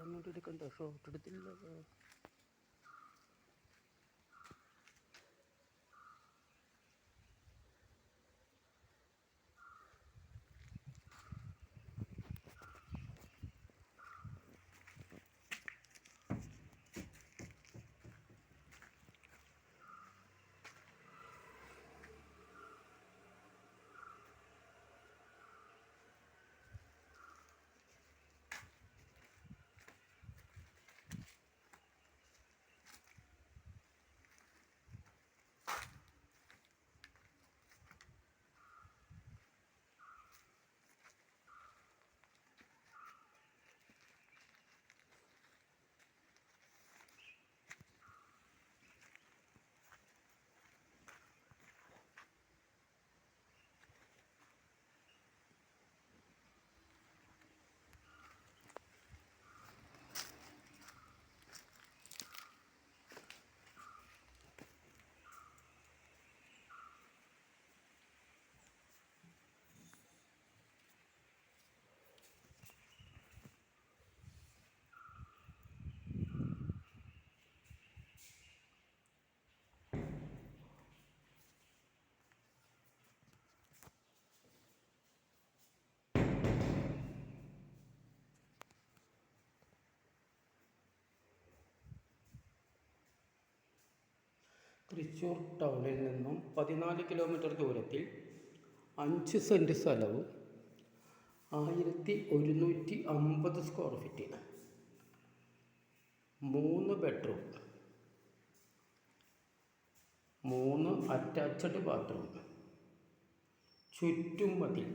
അങ്ങോട്ട് എടുക്കണ്ട ഷോട്ട് എടുത്തില്ല തൃശ്ശൂർ ടൗണിൽ നിന്നും പതിനാല് കിലോമീറ്റർ ദൂരത്തിൽ അഞ്ച് സെന്റ് സ്ഥലവും ആയിരത്തി ഒരുന്നൂറ്റി അമ്പത് സ്ക്വയർ ഫീറ്റ് മൂന്ന് ബെഡ്റൂം മൂന്ന് അറ്റാച്ച്ഡ് ബാത്റൂം ചുറ്റും മതിൽ.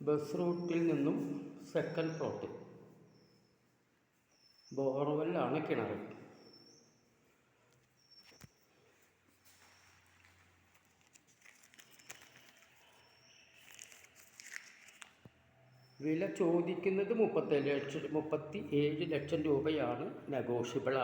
ബസ് റൂട്ടിൽ നിന്നും സെക്കൻഡ് പ്ലോട്ട് ബോർവെല്ലാണ് കിണർ വില ചോദിക്കുന്നത് മുപ്പത്തേഴ് ലക്ഷം മുപ്പത്തി ഏഴ് ലക്ഷം രൂപയാണ് നെഗോഷ്യബിൾ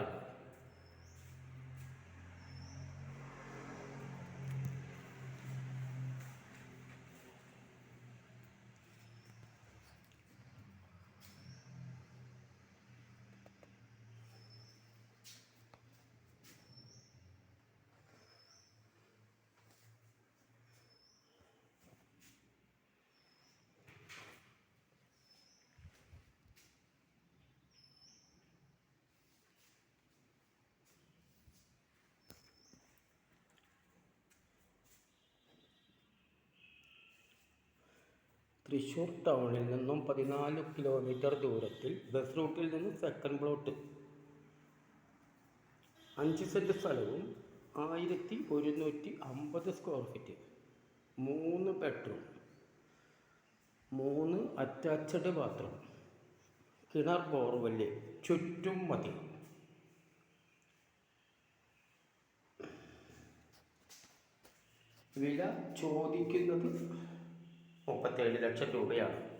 തൃശ്ശൂർ ടൗണിൽ നിന്നും പതിനാല് കിലോമീറ്റർ ദൂരത്തിൽ ബസ് റൂട്ടിൽ നിന്നും സെക്കൻഡ് പ്ലോട്ട് അഞ്ച് സെന്റ് സ്ഥലവും ആയിരത്തി ഒരുന്നൂറ്റി അമ്പത് സ്ക്വയർ ഫീറ്റ് മൂന്ന് ബെഡ്റൂം മൂന്ന് അറ്റാച്ച്ഡ് ബാത്റൂം കിണർ ബോർവെല്ല് ചുറ്റും മതി. വില ചോദിക്കുന്നത് മുപ്പത്തേഴ് ലക്ഷം രൂപയാണ്.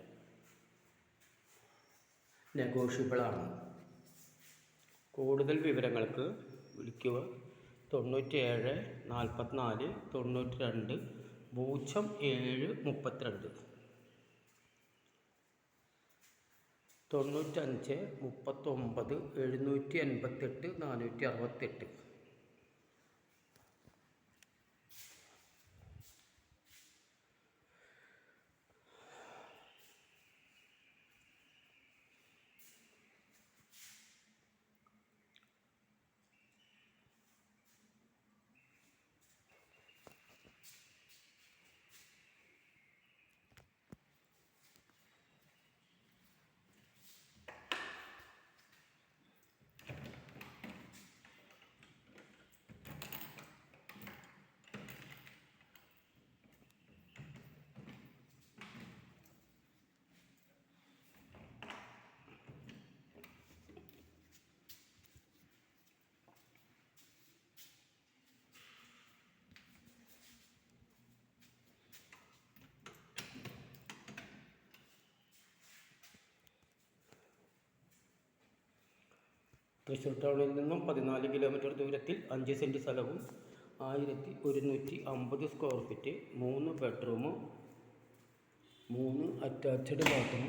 നെഗോഷ്യബിളാണ്. കൂടുതൽ വിവരങ്ങൾക്ക് വിളിക്കുക. തൊണ്ണൂറ്റിയേഴ് നാൽപ്പത്തിനാല് തൊണ്ണൂറ്റി രണ്ട് പൂജ്യം ഏഴ് മുപ്പത്തിരണ്ട്. തൊണ്ണൂറ്റഞ്ച് മുപ്പത്തൊമ്പത് എഴുന്നൂറ്റി എൺപത്തെട്ട് നാനൂറ്റി അറുപത്തെട്ട്. തൃശ്ശൂർ ടൗണിൽ നിന്നും പതിനാല് കിലോമീറ്റർ ദൂരത്തിൽ അഞ്ച് സെന്റ് സ്ഥലവും ആയിരത്തി ഒരുന്നൂറ്റി അമ്പത് സ്ക്വയർ ഫീറ്റ് മൂന്ന് ബെഡ്റൂം മൂന്ന് അറ്റാച്ച്ഡ് ബാത്റൂം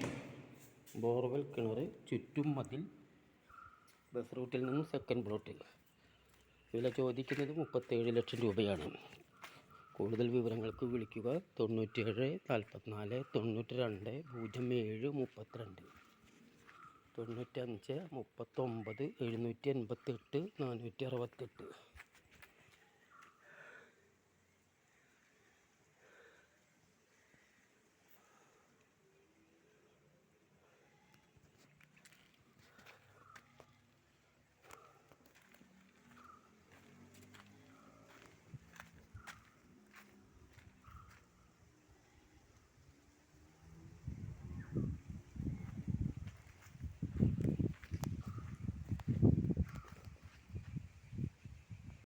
ബോർവെൽ കിണർ ചുറ്റും മതിൽ. ബസ് റൂട്ടിൽ നിന്നും സെക്കൻഡ് പ്ലോട്ടിൽ വില ചോദിക്കുന്നത് മുപ്പത്തേഴ് ലക്ഷം രൂപയാണ്. കൂടുതൽ വിവരങ്ങൾക്ക് വിളിക്കുക തൊണ്ണൂറ്റേഴ് നാൽപ്പത്തിനാല് തൊണ്ണൂറ്റി രണ്ട് പൂജ്യം ഏഴ് മുപ്പത്തിരണ്ട്. തൊണ്ണൂറ്റഞ്ച് മുപ്പത്തൊമ്പത് എഴുന്നൂറ്റി എൺപത്തെട്ട് നാനൂറ്റി അറുപത്തെട്ട്